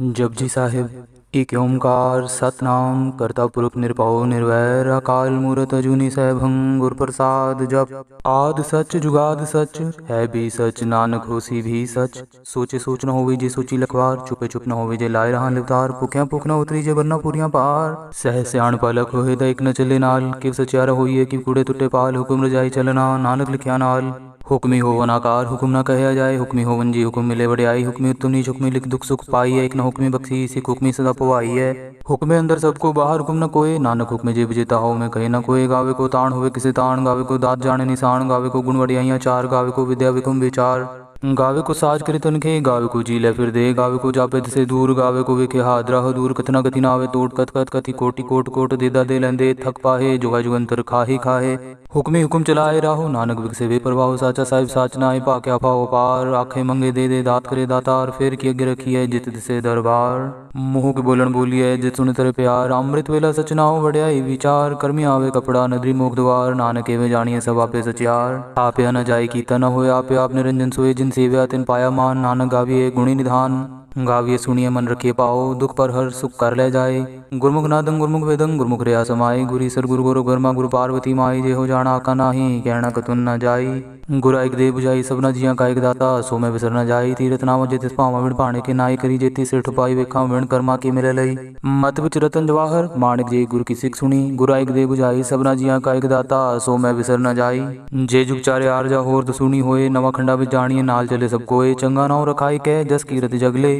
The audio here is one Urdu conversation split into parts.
جب جی صاحب سہ سیان پالک نہ چلے نال سچیارا ہوئی تٹے پال حکم رجائی چلنا نانک لکھیا نال حکمی ہو حکم نہ کہیا جائے حکمی ہو حکم ملے آئی حکمی اتنی حکم لکھ دکھ سکھ پائی ایک نہ حکمی حکمی صدا پوائی ہے حکمے اندر سب کو باہر حکم نہ کوئے نانک حکمے جیب جیتا ہو میں کہیں نہ کوئے گاوے کو تان ہوئے کسی تان گاوے کو داد جانے نیسان گاوے کو گنوڑی آئیاں چار گاوے کو ودیا وکم بیچار گاوے کو ساج کری تنکھے گاوے کو جی لے پھر دے گاوے کو جاپید سے دور گاوے کو وکے ہادرہ دور کتنا کتنا آوے توٹ کت کت کتی کوٹی کوٹ کوٹ دیدہ دے لیندے تھک پاہے جو ہے جو انتر کھاہی کھاہے ਹੁਕਮੇ ਹੁਕਮ ਚਲਾਏ ਰਾਹੋ ਨਾਨਕ ਵਿਖਸੇ ਵੇ ਪ੍ਰਭਾਉ ਸਾਚਾ ਸਾਹਿਬ ਸਾਚ ਨਾਏ ਭਾਕਿਆ ਭਾਉ ਪਾਰ ਆਖੇ ਮੰਗੇ ਦੇ ਦੇ ਦਾਤ ਕਰੇ ਦਾਤਾਰ ਫੇਰ ਕੀ ਅਗੇ ਰਖੀਐ ਜਿਤ ਦਿਸੇ ਦਰਬਾਰ ਮੂੰਹ ਕੇ ਬੋਲਣ ਬੋਲੀਐ ਜਿਤ ਸੁਣ ਤੇਰੇ ਪਿਆਰ ਅੰਮ੍ਰਿਤ ਵੇਲਾ ਸਚਨਾਉ ਵੜਿਆਈ ਵਿਚਾਰ ਕਰਮੀ ਆਵੇ ਕਪੜਾ ਨਦਰੀ ਮੋਖ ਦਵਾਰ ਨਾਨਕ ਏਵੇਂ ਜਾਣੀਐ ਸਭ ਆਪੇ ਸਚਿਆਰ ਆਪਿਆ ਨ ਜਾਈ ਕੀਤਾ ਨ ਹੋਇ ਆਪੇ ਆਪ ਨਿਰੰਜਨ ਸੋਏ ਜਿਨ ਸੇਵਿਆ ਤਿਨ ਪਾਇਆ ਮਾਨ ਨਾਨਕ ਗਾਵੀਏ ਗੁਣੀ ਨਿਧਾਨ ਗਾਵੀਏ ਸੁਣੀਏ ਮਨ ਰਖੀਏ ਪਾਓ ਦੁਖ ਪਰ ਹਰ ਸੁਖ ਕਰ ਲੈ ਜਾਏ ਗੁਰਮੁਖ ਨਾਦੰ ਗੁਰਮੁਖ ਵੇਦੰ ਗੁਰਮੁਖ ਰਿਆ ਸਮਾਏ ਗੁਰੀ ਸਰ ਗੁਰੂ ਗੁਰੂ ਗਰਮਾ ਗੁਰੂ ਪਾਰਵਤੀ ਮਾਈ ਜੇ ਹੋ ਜਾਣਾ ਕਾ ਨਾਹੀ ਕਹਿਣਾ ਕਤੁਨ ਨਾ ਜਾਈ ਗੁਰ ਆਇਕ ਦੇ ਬੁਝਾਈ ਸਭਨਾ ਜੀਆਂ ਕਾ ਇਕ ਦਾਤਾ ਸੋ ਮੈਂ ਵਿਸਰ ਨਾ ਜਾਈ ਤੀਰਤ ਨਾਮ ਜੇ ਤਿਸ ਭਾਵਾਂ ਵਿਣ ਭਾਣੇ ਕੇ ਨਾਈ ਕਰੀ ਜੇਤੀ ਸਿਰ ਪਾਈ ਵੇਖਾਂ ਵਿਣ ਕਰਮਾ ਕੀ ਮਿਲੇ ਲਈ ਮਤ ਵਿੱਚ ਰਤਨ ਜਵਾਹਰ ਮਾਨਿਕ ਜੀ ਗੁਰ ਕੀ ਸਿੱਖ ਸੁਣੀ ਗੁਰ ਆਇਕ ਦੇ ਬੁਝਾਈ ਸਭਨਾ ਜੀਆਂ ਕਾ ਇਕ ਦਾਤਾ ਸੋ ਮੈਂ ਵਿਸਰ ਨਾ ਜਾਈ ਜੇ ਜੁਗ ਚਾਰੇ ਆਰ ਜਾ ਹੋਰ ਦਸੂਣੀ ਹੋਏ ਨਵਾਂ ਖੰਡਾ ਵਿੱਚ ਜਾਣੀਏ ਨਾਲ ਚਲੇ ਸਭ ਕੋਏ ਚੰਗਾ ਨਾਉ ਰਖਾਈ ਕੈ ਜਸ ਕੀਰਤ ਜਗਲੇ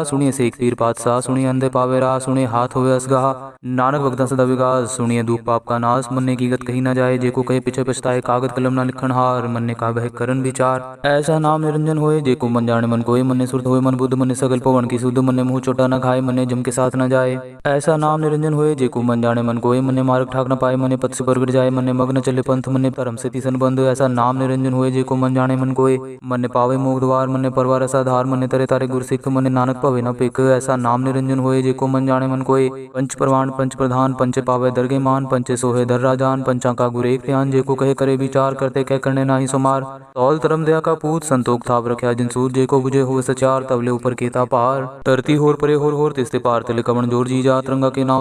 سیخ اندے پاس ہوئے منع جم کے ساتھ نہ جائے ایسا نام نرنجن ہوئے جی کو من جانے من کوئی منع مارک ٹھاک نہ پائے من پت پرائے منع مگن چلے پنکھ منت سنبند ایسا نام نرنجن ہوئے جی کو من جانے من کو من پاو مغر من پر منع ترے تارے گر سکھ منک پ پا نام نرجن ہوئے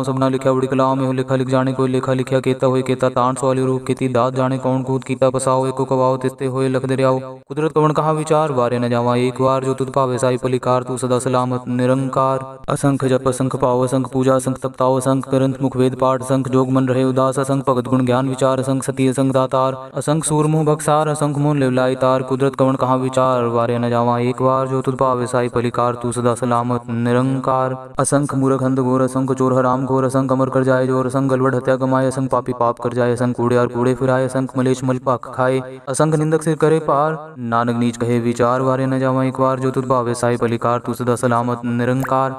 سبنا لکھا کلا لکھا لکھ جان کو لکھا لکھا ہوئے تان سولی روپ کیستے ہوئے لکھ دیا کہ سلام نرکارسنکھ جپنکھ پاؤ سنکھ پوجا سنکھ سکتا گنانچارسنکھ سور موہ بک مار کدرت کوری کرسکھ مورخو اثور ہرام گور اثن امر کرجائے جورس گلوڑ ہتیا کمائے پاپی پاپ کر جائے اسکن کور کوائے ملش مل پا کھائے اثھ نے پار نانک نیچ کہ وارے نہ جاواں ایک بار جو پلیار تو سدا سلامت سلامت نرنکار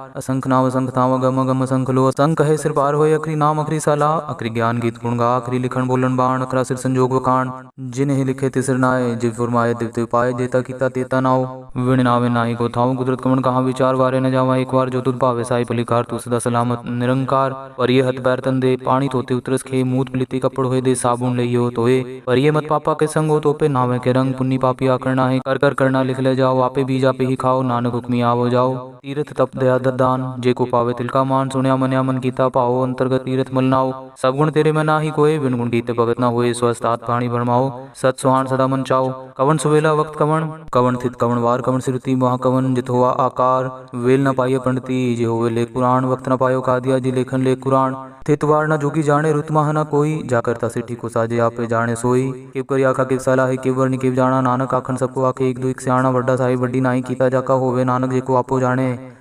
پانی تو موت پلیتی کپڑ ہوئے سب لو تو مت پاپا کے سنگے نا کرنا کر کر کرنا لکھ لے جاؤ آپ بی جاپے ہی کھاؤ نانک حکم آ تیرت تپ دیا در جے جی کو پاو تلکا مان سنیا منیا من کتا پاؤ انترگت تیرت سویلا وقت ہوئے لے قرآن وقت نہ پائیو کھا دیا جی لے کور وار نہ کوئی جا کر ساجے آپ جانے سوئی ہے کیب ورنی کیب جانا نانک آکھن سب آخ ایک دو سیاح سائی وڈی نائی کیتا جا کا نانک جے کو آپ جانے हैं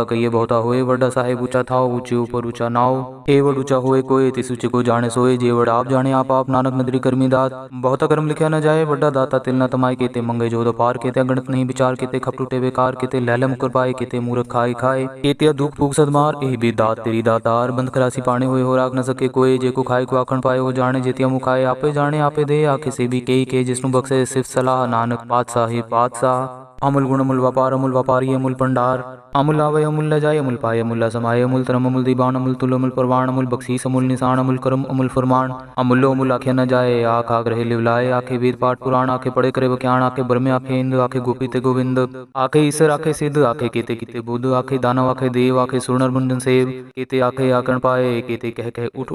بہت ہوئے اچھا تھا جانے بند خلاسی ہوئے ہو سکے جانے دے آئی جس بخش سلاح نانک پاسا امل گل واپار وپاری امل پنڈار امول آوے امول لجائے امول پائے امول لازمائے امول ترم امول دیبان امول تلو امول پروان امول بکسیس امول نسان امول کرم امول فرمان امولو امول آکھے نہ جائے آکھ آگ رہے لیولائے آکھے بیر پاٹ پران آکھے پڑے کرے وکیان آکھے برمے آکھے اند آکھے گوپی تے گوویند آکھے اسر آکھے سید آکھے کیتے کیتے بود آکھے دانو آکھے دیو آکھے سرنر بندن سیب کیتے آکھے آکھن پائے کیتے کہہ کہہ اٹھ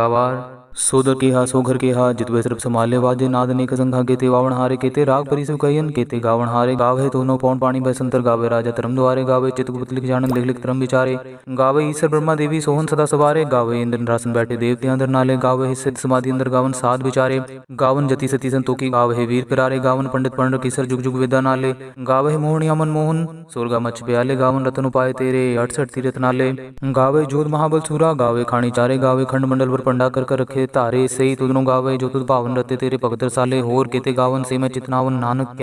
اٹھ سودر کے سو کے واج ناد نیک سنگا کے لیے گاون جتی ستی سنتو کیاو ویر گاون پنڈت پنڈر کیسر جگ جگ وید گاو مونی عمن موہن سوگا مچ پیا گا رتنپائے تیرے رتنا لیے گا جھوت مہا بل سور گا کھانی چارے گا کنڈ منڈل پر پنڈا کر رکھے تارے گا جوتن رتے پگتر سالے نانک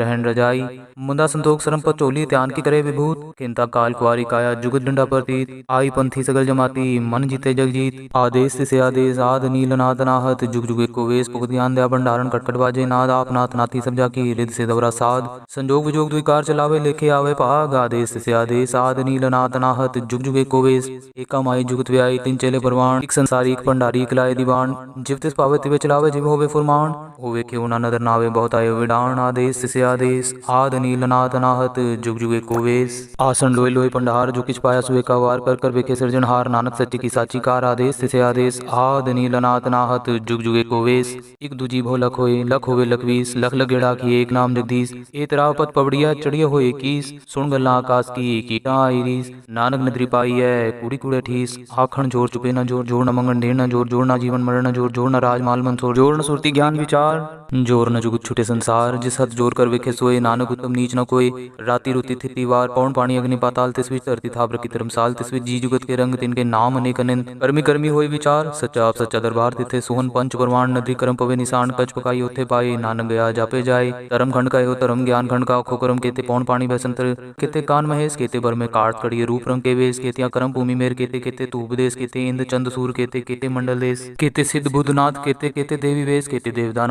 رحم رجائی مدا سنتوخر چولی تے بھوت چینتا کال کاری کائی پنتھی سگل جما من جیتے جگ جیت آد تیل جگ جیس دن دیا بن ਭੰਡਾਰਨ ਕਟਕਟ ਵਾਜੇ ਨਾਦ ਆਪ ਨਾਤ ਨਾਤੀ ਸਮਝਾ ਕੀ ਰਿਦ ਸੇ ਦਵਰਾ ਸਾਦ ਸੰਜੋਗ ਵਿਜੋਗ ਦੁਇ ਕਾਰ ਚਲਾਵੇ ਲੇਖੇ ਆਵੇ ਭਾਗਾ ਦੇਸ ਸਿਆ ਸਾਦ ਨੀਲ ਨਾਤ ਨਾਹਤ ਜੁਗ ਜੁਗੇ ਕੋਵੇ ਏਕਾ ਮਾਈ ਜੁਗਤ ਵਿਆਈ ਤਿੰਨ ਚੇਲੇ ਪਰਵਾਨ ਇੱਕ ਸੰਸਾਰੀ ਇੱਕ ਭੰਡਾਰੀ ਇਕ ਲਾਏ ਦੀਵਾਨ ਜਿਵ ਤਿਸ ਭਾਵੇ ਤਿਵੇ ਚਲਾਵੇ ਜਿਵ ਹੋਵੇ ਫੁਰਮਾਨ وی ندر ناوی بہت آئے آدیس آدنی کو کران سی آدیش آدنی کو ایک نام جگدیش اے ترا پت پبڑی چڑیا ہوئے کیس سن گلاس کیانک ندر پائی ہے کوری کو چپے نہ منگن ڈے نہ جیون مرنا جور جوڑنا راج مال من سور جوڑ نرتی گیان جور نگ چھٹی جس ہت جور کر وکھے سوئے نانک نیچ نہنڈ کام گیان خنڈ کام کے پو پانی بہ سنت کتنے کان مہیس کے برمی کاٹ تڑیئے روپ رنگ کےتیاں کرم پومی میر کے دوپ دیس کتے اند چند سور کے منڈلس کے ساتھ کھیت کے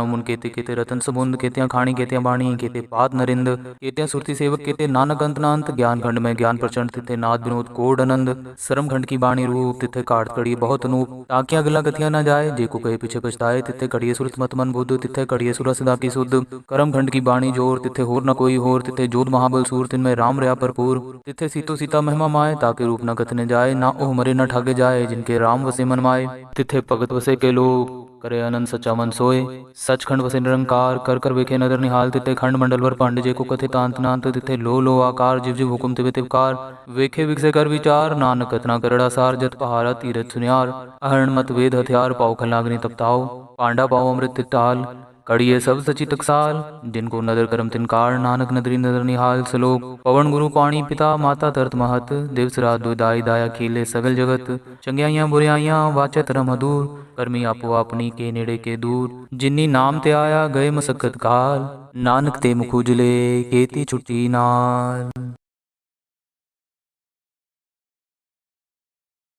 नमुन केते केते रतन सबुंद केत्या खाणी केत्या बाणी केते पाद नरिंद केत्या सुरति सेवक केते नानक अंत नांत ज्ञान खंड में ज्ञान प्रचंड तिथे नाद विनोद कोड अनंद सरम खंड की बाणी रूप तिथे काट कड़ी बहुत अनूप टाकिया अगला कथिया न जाए जे को कहे पीछे पछताए तिथे कड़िए सुरत मत मन बुद्ध तिथे कड़िए सुरा सदा की सुध करम खंड की बाणी जोर तिथे होर न कोई होर तिथे जोध महाबल सूर तिन में राम रया भरपूर तिथे सीतो सीता महिमा माए ताके रूप न कथने जाए ना ओह मरे न ठगे जाए जिनके राम वसे मन माए तिथे भगत वसे के लोग ਕਰੇ ਆਨੰਦ ਸੱਚਾ ਮਨ ਸੋਏ ਸੱਚਖੰਡ ਵਸੇ ਨਿਰੰਕਾਰ ਕਰ ਕਰ ਵੇਖੇ ਨਦਰ ਨਿਹਾਲ ਤਿਤੇ ਖੰਡ ਮੰਡਲ ਵਰ ਪੰਡ ਜੇ ਕੋ ਕਥੇ ਤਾਂਤ ਨਾਂਤ ਤਿਤੇ ਲੋ ਲੋ ਆਕਾਰ ਜਿਵ ਜਿਵ ਹੁਕਮ ਤਿਵੇ ਤਿਵਕਾਰ ਵੇਖੇ ਵਿਖਸੇ ਕਰ ਵਿਚਾਰ ਨਾਨਕ ਤਨਾ ਕਰੜਾ ਸਾਰ ਜਤ ਪਹਾਰਾ ਤੀਰਤ ਸੁਨਿਆਰ ਅਹਰਣ ਮਤ ਵੇਦ ਹਥਿਆਰ ਪਾਉ ਖਲਾਗਨੀ ਤਪਤਾਉ ਪਾਂਡਾ ਪਾਉ ਅੰਮ੍ਰਿਤ ਤਾਲ कड़िए सब सची तकसाल जिनको नदर करम तिनकार नानक नदरी नदर निहाल सलोक पवन गुरु पाणी पिता माता तरत महत दिवस रात दुदाई दाया खीले सगल जगत ਚੰਗਿਆਈਆਂ ਬੁਰਿਆਈਆਂ ਵਾਚਤ ਰਮਦੂਰ ਕਰਮੀ ਆਪੋ ਆਪਣੀ ਕੇ ਨੇੜੇ ਕੇ ਦੂਰ ਜਿਨੀ ਨਾਮ ਤੇ ਆਇਆ ਗਏ ਮਸਕਤ ਕਾਲ ਨਾਨਕ ਤੇ ਮੁਖ ਉਜਲੇ ਕੀਤੀ ਛੁੱਟੀ ਨਾਲ